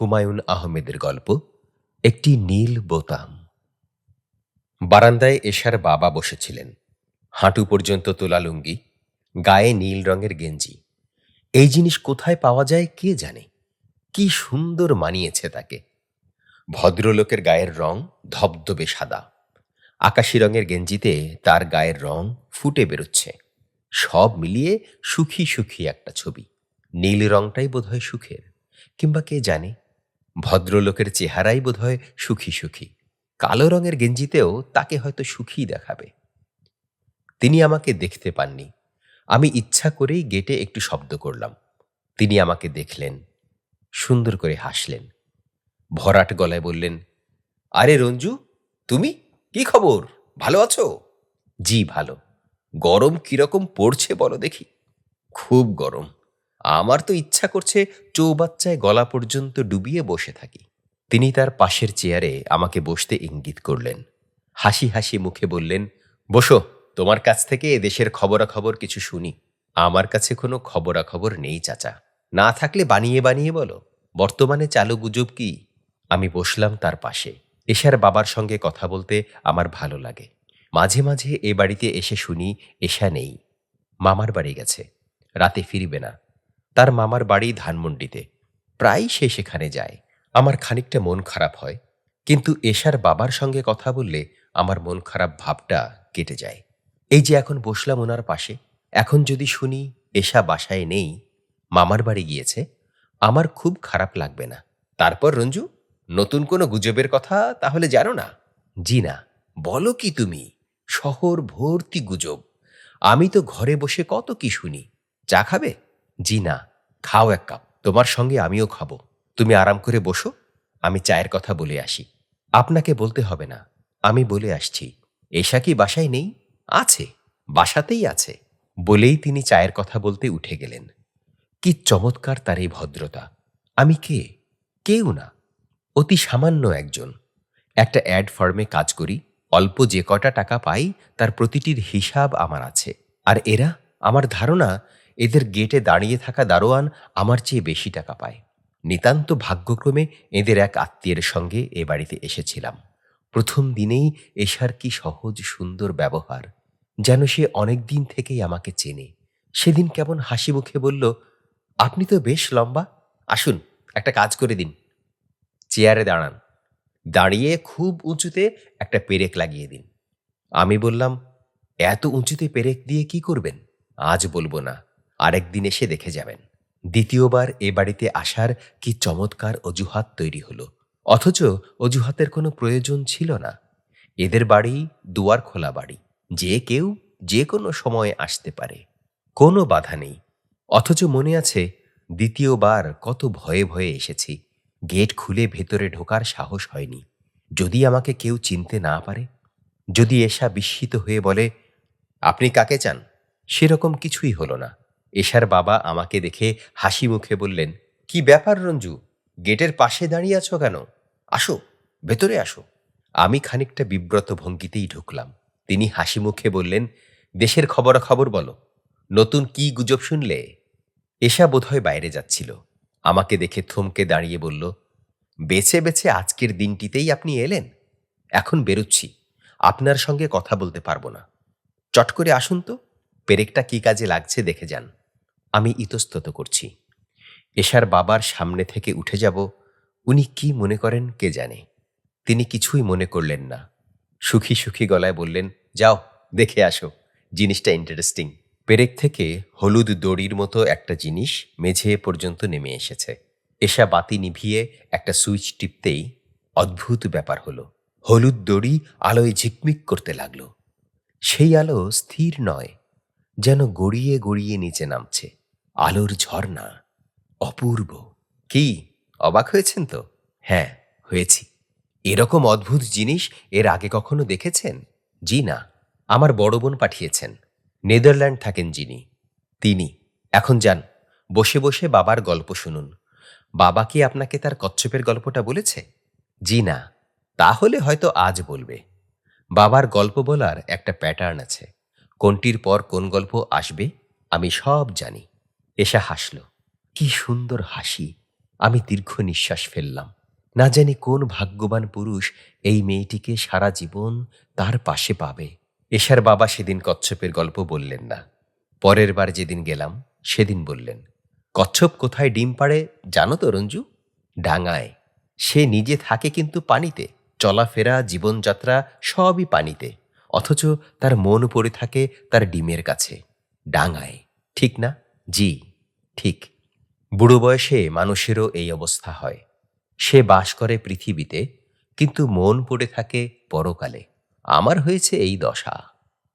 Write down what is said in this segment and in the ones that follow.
হুমায়ুন আহমেদের গল্প, একটি নীল বোতাম। বারান্দায় এশার বাবা বসেছিলেন। হাঁটু পর্যন্ত তোলা লুঙ্গি, গায়ে নীল রঙের গেঞ্জি। এই জিনিস কোথায় পাওয়া যায় কে জানে? কি সুন্দর মানিয়েছে তাকে। ভদ্রলোকের গায়ের রং ধবধবে সাদা। আকাশি রঙের গেঞ্জিতে তার গায়ের রং ফুটে বেরোচ্ছে। সব মিলিয়ে সুখী সুখী একটা ছবি। নীল রংটাই বোধহয় সুখের, কিংবা কে জানে? ভদ্রলোকের চেহারাই বোধহয় সুখী সুখী। কালো রঙের গেঞ্জিতেও তাকে হয়তো সুখী দেখাবে। তিনি আমাকে দেখতে পাননি। আমি ইচ্ছা করেই গেটে একটু শব্দ করলাম। তিনি আমাকে দেখলেন, সুন্দর করে হাসলেন। ভরাট গলায় বললেন, আরে রঞ্জু, তুমি? কি খবর? ভালো আছো? জি, ভালো। গরম কীরকম পড়ছে বলো দেখি? খুব গরম। আমার তো ইচ্ছা করছে চৌবাচ্চায় গলা পর্যন্ত ডুবিয়ে বসে থাকি। তিনি তার পাশের চেয়ারে আমাকে বসতে ইঙ্গিত করলেন। হাসি হাসি মুখে বললেন, বসো, তোমার কাছ থেকে দেশের খবরাখবর কিছু শুনি। আমার কাছে কোনো খবরাখবর নেই, চাচা। না থাকলে বানিয়ে বানিয়ে বলো। বর্তমানে চালু গুজব কি? আমি বসলাম তার পাশে। এশার বাবার সঙ্গে কথা বলতে আমার ভালো লাগে। মাঝে মাঝে এ বাড়িতে এসে শুনি, এশা নেই। মামার বাড়ি গেছে। রাতে ফিরবে না। তার মামার বাড়ি ধানমন্ডিতে। প্রায় সে সেখানে যায়। আমার খানিকটা মন খারাপ হয়। কিন্তু এশার বাবার সঙ্গে কথা বললে আমার মন খারাপ ভাবটা কেটে যায়। এই যে এখন বসলাম ওনার পাশে, এখন যদি শুনি এশা বাসায় নেই, মামার বাড়ি গিয়েছে, আমার খুব খারাপ লাগবে না। তারপর রঞ্জু, নতুন কোনো গুজবের কথা তাহলে জানো না? জি না। বলো কি তুমি? শহর ভর্তি গুজব। আমি তো ঘরে বসে কত কি শুনি। চা খাবে? জি না। খাও এক কাপ, তোমার সঙ্গে আমিও খাব। তুমি আরাম করে বসো, আমি চায়ের কথা বলে আসি। আপনাকে বলতে হবে না, আমি বলে আসছি। এশা কি বাসায় নেই? আছে, বাসাতেই আছে। বলেই তিনি চায়ের কথা বলতে উঠে গেলেন। কি চমৎকার তার এই ভদ্রতা। আমি কে? কেউ না। অতি সামান্য একজন। একটা অ্যাড ফার্মে কাজ করি, অল্প যে কটা টাকা পাই তার প্রতিটির হিসাব আমার আছে। আর এরা, আমার ধারণা এদের গেটে দাঁড়িয়ে থাকা দারোয়ান আমার চেয়ে বেশি টাকা পায়। নিতান্ত ভাগ্যক্রমে এদের এক আত্মীয়ের সঙ্গে এ বাড়িতে এসেছিলাম। প্রথম দিনেই এশার কি সহজ, সুন্দর ব্যবহার, যেন সে অনেক দিন থেকেই আমাকে চেনে। সেদিন কেমন হাসি মুখে বলল, আপনি তো বেশ লম্বা। আসুন, একটা কাজ করে দিন। চেয়ারে দাঁড়ান। দাঁড়িয়ে খুব উঁচুতে একটা পেরেক লাগিয়ে দিন। আমি বললাম, এত উঁচুতে পেরেক দিয়ে কি করবেন? আজ বলব না। আরেকদিন এসে দেখে যাবেন। দ্বিতীয়বার এ বাড়িতে আসার কি চমৎকার অজুহাত তৈরি হলো। অথচ অজুহাতের কোনো প্রয়োজন ছিল না। এদের বাড়ি দুয়ার খোলা বাড়ি। যে কেউ যে কোনো সময় আসতে পারে। কোনো বাধা নেই। অথচ মনে আছে, দ্বিতীয়বার কত ভয়ে ভয়ে এসেছি। গেট খুলে ভেতরে ঢোকার সাহস হয়নি। যদি আমাকে কেউ চিনতে না পারে? যদি এশা বিস্মিত হয়ে বলে, আপনি কাকে চান? সেরকম কিছুই হলো না। এশার বাবা আমাকে দেখে হাসি মুখে বললেন, কি ব্যাপার রঞ্জু? গেটের পাশে দাঁড়িয়ে আছো কেন? আসো, ভেতরে আসো। আমি খানিকটা বিব্রত ভঙ্গিতেই ঢুকলাম। তিনি হাসি মুখে বললেন, দেশের খবরাখবর বলো, নতুন কি গুজব শুনলে? এশা বোধহয় বাইরে যাচ্ছিল। আমাকে দেখে থমকে দাঁড়িয়ে বলল, বেছে বেছে আজকের দিনটিতেই আপনি এলেন? এখন বেরোচ্ছি, আপনার সঙ্গে কথা বলতে পারব না। চট করে আসুন তো, পেরেকটা কি কাজে লাগছে দেখে যান। আমি ইতস্তত করছি। এশার বাবার সামনে থেকে উঠে যাব, উনি কি মনে করেন কে জানে। তিনি কিছুই মনে করলেন না। সুখী সুখী গলায় বললেন, যাও, দেখে আসো, জিনিসটা ইন্টারেস্টিং পেরেক থেকে হলুদ দড়ির মতো একটা জিনিস মেঝে পর্যন্ত নেমে এসেছে। এসা বাতি নিভিয়ে একটা সুইচ টিপতেই অদ্ভুত ব্যাপার হলো। হলুদ দড়ি আলোয় ঝিকমিক করতে লাগল। সেই আলো স্থির নয়, যেন গড়িয়ে গড়িয়ে নিচে নামছে। আলোর ঝর্ণা। অপূর্ব। কি? অবাক হয়েছেন তো? হ্যাঁ হয়েছি। এরকম অদ্ভুত জিনিস এর আগে কখনো দেখেছেন? জি না। আমার বড় বোন পাঠিয়েছেন। নেদারল্যান্ড থাকেন যিনি। তিনি। এখন যান। বসে বসে বাবার গল্প শুনুন। বাবা কি আপনাকে তার কচ্ছপের গল্পটা বলেছে? জি না। তাহলে হয়তো আজ বলবে। বাবার গল্প বলার একটা প্যাটার্ন আছে। কোনটির পর কোন গল্প আসবে, আমি সব জানি। এসা হাসল। কি সুন্দর হাসি, আমি দীর্ঘ নিঃশ্বাস ফেললাম। না জানি কোন ভাগ্যবান পুরুষ এই মেয়েটিকে সারা জীবন তার পাশে পাবে। এশার বাবা সেদিন কচ্ছপের গল্প বললেন না। পরের বার যেদিন গেলাম, সেদিন বললেন, কচ্ছপ কোথায় ডিম পাড়ে জানো তো রঞ্জু? ডাঙায়। সে নিজে থাকে কিন্তু পানিতে। চলাফেরা, জীবনযাত্রা সবই পানিতে। অথচ তার মন পড়ে থাকে তার ডিমের কাছে। ডাঙায়, ঠিক না? জি। ঠিক, বুড়ো বয়সে মানুষেরও এই অবস্থা হয়। সে বাস করে পৃথিবীতে, কিন্তু মন পড়ে থাকে পরকালে। আমার হয়েছে এই দশা।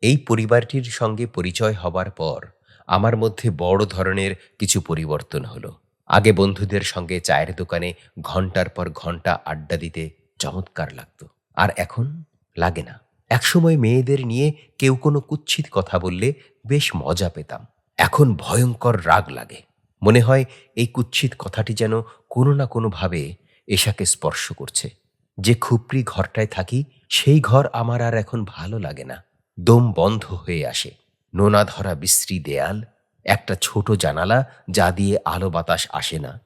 এই পরিবারটির সঙ্গে পরিচয় হবার পর আমার মধ্যে বড় ধরনের কিছু পরিবর্তন হলো। আগে বন্ধুদের সঙ্গে চায়ের দোকানে ঘণ্টার পর ঘণ্টা আড্ডা দিতে চমৎকার লাগতো। আর এখন লাগে না। একসময় মেয়েদের নিয়ে কেউ কোনো কুৎসিত কথা বললে বেশ মজা পেতাম। এখন ভয়ঙ্কর রাগ লাগে। মনে হয় এই কুৎসিত কথাটি যেন কোনো না কোনোভাবে এশাকে স্পর্শ করছে। যে খুপড়ি ঘরটায় থাকি, সেই ঘর আমার আর এখন ভালো লাগে না। দম বন্ধ হয়ে আসে। নোনা ধরা বিশ্রী দেয়াল, একটা ছোট জানালা যা দিয়ে আলো বাতাস আসে না।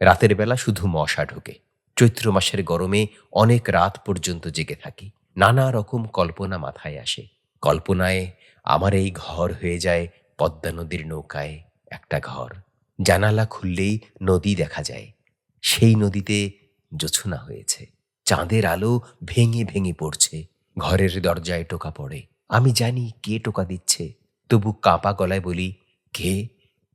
রাতের বেলা শুধু মশা ঢোকে। চৈত্র মাসের গরমে অনেক রাত পর্যন্ত জেগে থাকি। নানা রকম কল্পনা মাথায় আসে। কল্পনায় আমার এই ঘর হয়ে যায় পদ্মা নদীর নৌকায় একটা ঘর। জানালা খুললেই নদী দেখা যায়। সেই নদীতে জোছনা হয়েছে। চাঁদের আলো ভেঙে ভেঙে পড়ছে। ঘরের দরজায় টোকা পড়ে। আমি জানি কে টোকা দিচ্ছে। তবু কাঁপা গলায় বলি, কে?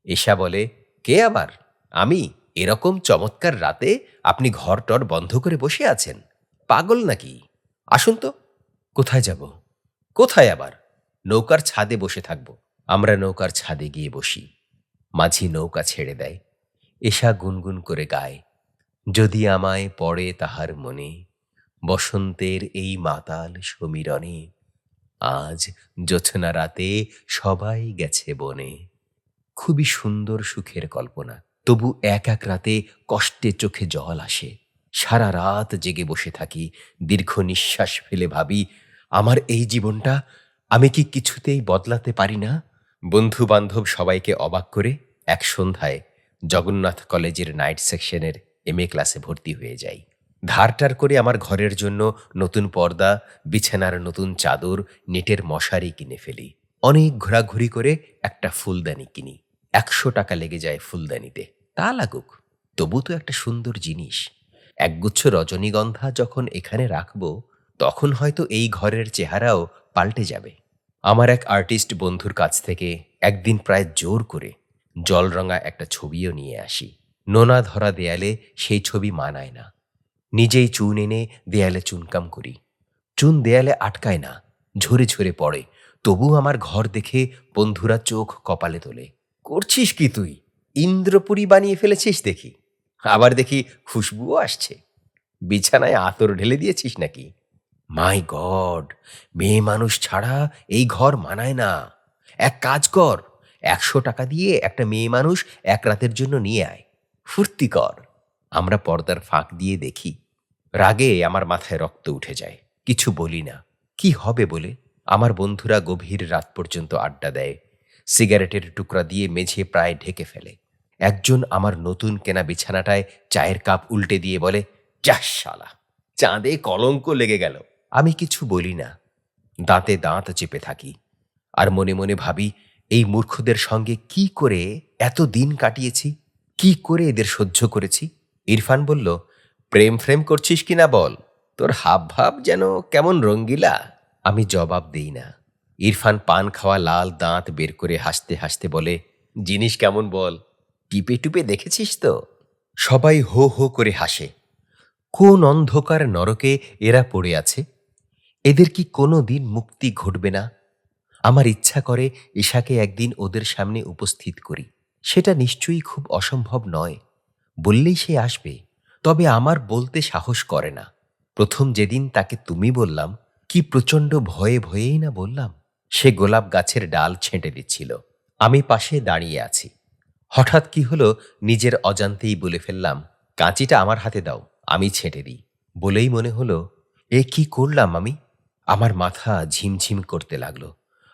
এশা বলে, কে আবার? আমি এরকম চমৎকার রাতে আপনি ঘর টর বন্ধ করে বসে আছেন? পাগল নাকি? আসুন তো, কোথায় যাব? কোথায় আবার? নৌকার ছাদে বসে থাকব। আমরা নৌকার ছাদে গিয়ে বসি। মাঝি নৌকা ছেড়ে দেয় এশা গুনগুন করে গায়, যদি আমায় পড়ে তাহার মনে, বসন্তের এই মাতাল সমীরণে, আজ জোছনা রাতে সবাই গেছে বনে। খুবই সুন্দর সুখের কল্পনা, তবু এক এক রাতে কষ্টে চোখে জল আসে, সারা রাত জেগে বসে থাকি, দীর্ঘ নিঃশ্বাস ফেলে ভাবি, আমার এই জীবনটা আমি কি কিছুতেই বদলাতে পারি না? বন্ধু বান্ধব সবাইকে অবাক করে এক সন্ধ্যায় জগন্নাথ কলেজের নাইট সেকশনের এম এ ক্লাসে ভর্তি হয়ে যাই। ধারটার করে আমার ঘরের জন্য নতুন পর্দা, বিছানার নতুন চাদর, নেটের মশারি কিনে ফেলি। অনেক ঘোরাঘুরি করে একটা ফুলদানি কিনি। একশো টাকা লেগে যায় ফুলদানিতে। তা লাগুক, তবু তো একটা সুন্দর জিনিস। একগুচ্ছ রজনীগন্ধা যখন এখানে রাখব, তখন হয়তো এই ঘরের চেহারাও পাল্টে যাবে। আমার এক আর্টিস্ট বন্ধুর কাছ থেকে একদিন প্রায় জোর করে জলরঙা একটা ছবিও নিয়ে আসি। নোনা ধরা দেয়ালে সেই ছবি মানায় না। নিজেই চুন এনে দেয়ালে চুনকাম করি। চুন দেয়ালে আটকায় না, ঝরে ঝরে পড়ে। তবু আমার ঘর দেখে বন্ধুরা চোখ কপালে তোলে। করছিস কি তুই? ইন্দ্রপুরী বানিয়ে ফেলেছিস দেখি। আবার দেখি খুশবুও আসছে। বিছানায় আতর ঢেলে দিয়েছিস নাকি? মাই গড, মেয়ে মানুষ ছাড়া এই ঘর মানায় না। এক কাজ কর, একশো টাকা দিয়ে একটা মেয়ে মানুষ এক রাতের জন্য নিয়ে আয়। ফুর্তি কর। আমরা পর্দার ফাঁক দিয়ে দেখি। রাগে আমার মাথায় রক্ত উঠে যায়। কিছু বলি না। কি হবে বলে? আমার বন্ধুরা গভীর রাত পর্যন্ত আড্ডা দেয়। সিগারেটের টুকরা দিয়ে মেঝে প্রায় ঢেকে ফেলে। একজন আমার নতুন কেনা বিছানাটায় চায়ের কাপ উল্টে দিয়ে বলে, যাস শালা, চাঁদে কলঙ্ক লেগে গেল। আমি কিছু বলি না। দাঁতে দাঁত চেপে থাকি। আর মনে মনে ভাবি, এই মূর্খদের সঙ্গে কি করে এত দিন কাটিয়েছি? কি করে এদের সহ্য করেছি? ইরফান বলল, প্রেম ফ্রেম করছিস কিনা বল? তোর হাব ভাব যেন কেমন রঙ্গিলা। আমি জবাব দেই না। ইরফান পান খাওয়া লাল দাঁত বের করে হাসতে হাসতে বলে, জিনিস কেমন বল? টিপে টুপে দেখেছিস তো? সবাই হো হো করে হাসে। কোন অন্ধকার নরকে এরা পড়ে আছে? এদের কি কোনো দিন মুক্তি ঘটবে না? আমার ইচ্ছা করে ঈশাকে একদিন ওদের সামনে উপস্থিত করি। সেটা নিশ্চয়ই খুব অসম্ভব নয়। বললেই সে আসবে, তবে আমার বলতে সাহস করে না। প্রথম যেদিন তাকে তুমি বললাম, কি প্রচণ্ড ভয়ে ভয়েই না বললাম? সে গোলাপ গাছের ডাল ছেঁটে দিচ্ছিল। আমি পাশে দাঁড়িয়ে আছি। হঠাৎ কি হলো নিজের অজান্তেই বলে ফেললাম, কাঁচিটা আমার হাতে দাও, আমি ছেঁটে দিই। বলেই মনে হলো, এ কি করলাম আমি? আমার মাথা ঝিমঝিম করতে লাগল।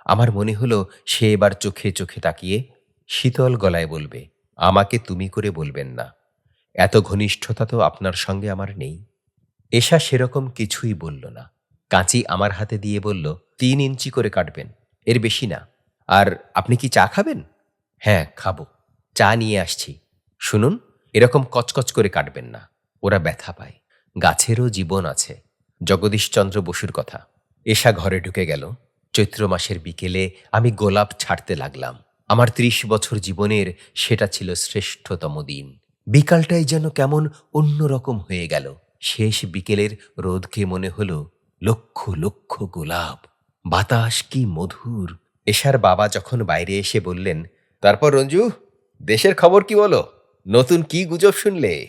আমার মনে হলো সে এবার চোখে চোখে তাকিয়ে শীতল গলায় বলবে, আমাকে তুমি করে বলবেন না। এত ঘনিষ্ঠতা তো আপনার সঙ্গে আমার নেই। এশা সেরকম কিছুই বলল না। কাঁচি আমার হাতে দিয়ে বলল, তিন ইঞ্চি করে কাটবেন, এর বেশি না। আর আপনি কি চা খাবেন? হ্যাঁ খাব। চা নিয়ে আসছি। শুনুন, এরকম কচকচ করে কাটবেন না, ওরা ব্যথা পায়। গাছেরও জীবন আছে। জগদীশচন্দ্র বসুর কথা। এশা ঘরে ঢুকে গেল। চৈত্র মাসের বিকেলে আমি গোলাপ ছাড়তে লাগলাম। আমার ত্রিশ বছর জীবনের সেটা ছিল শ্রেষ্ঠতম দিন। বিকালটাই যেন কেমন অন্যরকম হয়ে গেল। শেষ বিকেলের রোদকে মনে হলো, লক্ষ লক্ষ গোলাপ, বাতাস কি মধুর। এশার বাবা যখন বাইরে এসে বললেন, তারপর রঞ্জু, দেশের খবর কি বলো? নতুন কি গুজব শুনলে?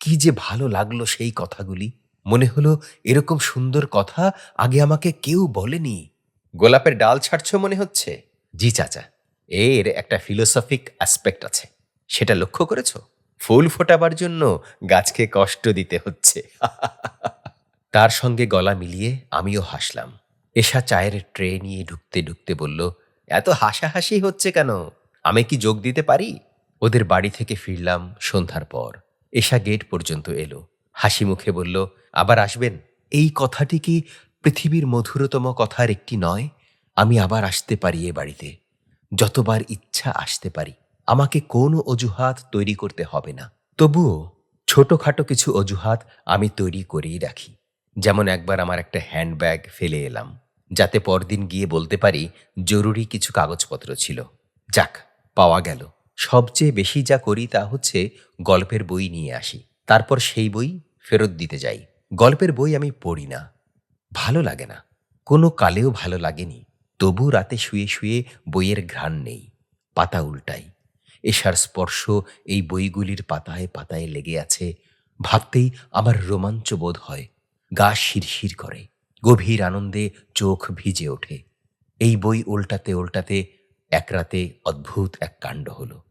কি যে ভালো লাগল সেই কথাগুলি। মনে হলো এরকম সুন্দর কথা আগে আমাকে কেউ বলেনি। গোলাপের ডাল ছাড়ছ মনে হচ্ছে? জি চাচা, এর একটা ফিলোসফিক অ্যাসপেক্ট আছে। সেটা লক্ষ্য করেছ? ফুল ফোটাবার জন্য গাছকে কষ্ট দিতে হচ্ছে। তার সঙ্গে গলা মিলিয়ে আমিও হাসলাম। এশা চায়ের ট্রে নিয়ে ঢুকতে ঢুকতে বলল, এত হাসাহাসি হচ্ছে কেন? আমি কি যোগ দিতে পারি? ওদের বাড়ি থেকে ফিরলাম সন্ধ্যার পর। এশা গেট পর্যন্ত এলো। হাসি মুখে বলল, আবার আসবেন? এই কথাটি কি পৃথিবীর মধুরতম কথার একটি নয়? আমি আবার আসতে পারি এ বাড়িতে। যতবার ইচ্ছা আসতে পারি। আমাকে কোনো অজুহাত তৈরি করতে হবে না। তবুও ছোটখাটো কিছু অজুহাত আমি তৈরি করেই রাখি। যেমন একবার আমার একটা হ্যান্ডব্যাগ ফেলে এলাম, যাতে পরদিন গিয়ে বলতে পারি জরুরি কিছু কাগজপত্র ছিল। যাক, পাওয়া গেল। সবচেয়ে বেশি যা করি তা হচ্ছে গল্পের বই নিয়ে আসি। তারপর সেই বই ফেরত দিতে যাই। গল্পের বই আমি পড়ি না। ভালো লাগে না। কোনো কালেও ভালো লাগেনি। তবু রাতে শুয়ে শুয়ে বইয়ের ঘ্রাণ নেই। পাতা উল্টাই। এশার স্পর্শ এই বইগুলির পাতায় পাতায় লেগে আছে। ভাবতেই আমার রোমাঞ্চ বোধ হয়। গা শিরশির করে। গভীর আনন্দে চোখ ভিজে ওঠে। এই বই উল্টাতে উল্টাতে এক রাতে অদ্ভুত এক কাণ্ড হলো।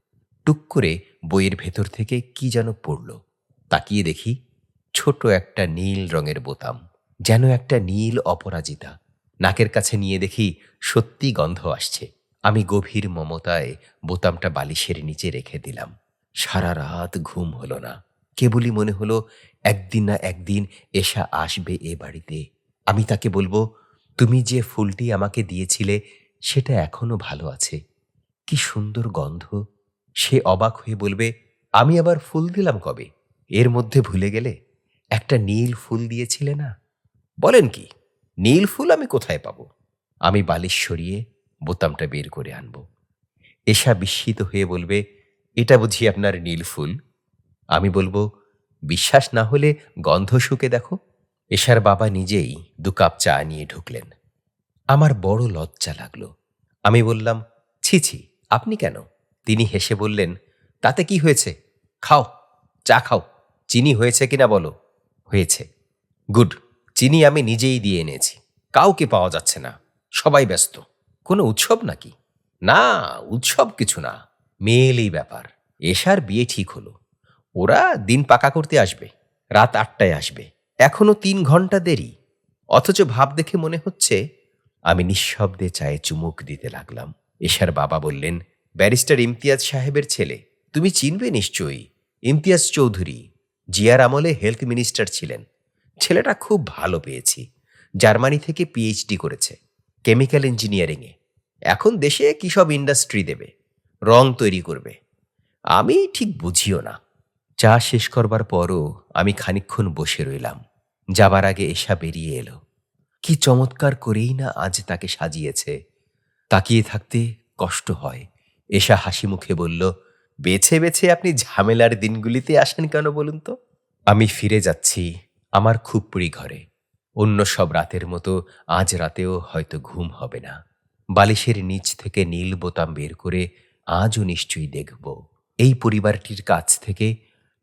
টুক করে বইয়ের ভেতর থেকে কি যেন পড়ল। তাকিয়ে দেখি ছোট একটা নীল রঙের বোতাম, যেন একটা নীল অপরাজিতা। নাকের কাছে নিয়ে দেখি সত্যি গন্ধ আসছে। আমি গভীর মমতায় বোতামটা বালিশের নিচে রেখে দিলাম। সারা রাত ঘুম হলো না। কেবলই মনে হলো একদিন না একদিন এসা আসবে এ বাড়িতে। আমি তাকে বলব, তুমি যে ফুলটি আমাকে দিয়েছিলে, সেটা এখনও ভালো আছে। কি সুন্দর গন্ধ। সে অবাক হয়ে বলবে, আমি আবার ফুল দিলাম কবে? এর মধ্যে ভুলে গেলে? একটা নীল ফুল দিয়েছিলে না? বলেন কি, নীল ফুল আমি কোথায় পাব? আমি বালিশ সরিয়ে বোতামটা বের করে আনব। এশা বিস্মিত হয়ে বলবে, এটা বুঝি আপনার নীল ফুল? আমি বলব, বিশ্বাস না হলে গন্ধ শুকে দেখো। এশার বাবা নিজেই দু কাপ চা নিয়ে ঢুকলেন। আমার বড় লজ্জা লাগল। আমি বললাম, ছি ছি, আপনি কেন? তিনি হেসে বললেন, তাতে কি হয়েছে? খাও, চা খাও। চিনি হয়েছে কিনা বলো? হয়েছে। গুড, চিনি আমি নিজেই দিয়ে এনেছি। কাউকে পাওয়া যাচ্ছে না। সবাই ব্যস্ত। কোনো উৎসব নাকি? না, উৎসব কিছু না। মেয়েলেই ব্যাপার। এশার বিয়ে ঠিক হলো। ওরা দিন পাকা করতে আসবে। রাত আটটায় আসবে। এখনও তিন ঘণ্টা দেরি। অথচ ভাব দেখে মনে হচ্ছে, আমি নিঃশব্দে চায়ে চুমুক দিতে লাগলাম। এশার বাবা বললেন, ব্যারিস্টার ইমতিয়াজ সাহেবের ছেলে। তুমি চিনবে নিশ্চয়ই। ইমতিয়াজ চৌধুরী। জিয়ার আমলে হেলথ মিনিস্টার ছিলেন। ছেলেটা খুব ভালো পেয়েছি। জার্মানি থেকে পিএইচডি করেছে, কেমিক্যাল ইঞ্জিনিয়ারিংয়ে। এখন দেশে কী সব ইন্ডাস্ট্রি দেবে? রং তৈরি করবে। আমি ঠিক বুঝিও না। চা শেষ করবার পরও আমি খানিক্ষণ বসে রইলাম। যাবার আগে এসা বেরিয়ে এলো। কি চমৎকার করেই না আজ তাকে সাজিয়েছে। তাকিয়ে থাকতে কষ্ট হয়। এসা হাসি মুখে বলল বেছে বেছে আপনি ঝামেলার দিনগুলিতে আসেন কেন বলুন তো? আমি ফিরে যাচ্ছি আমার খুবপুরি ঘরে। অন্য সব রাতের মতো আজ রাতেও হয়তো ঘুম হবে না। বালিশের নিচ থেকে নীল বোতাম বের করে আজও নিশ্চয়ই দেখব। এই পরিবারটির কাছ থেকে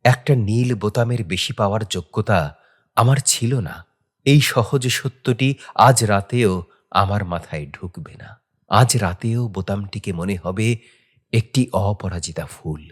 একটা নীল বোতামের বেশি পাওয়ার যোগ্যতা আমার ছিল না। এই সহজ সত্যটি আজ রাতেও আমার মাথায় ঢুকবে না। আজ রাতেও বোতামটিকে মনে হবে একটি অপরাজিতা ফুল।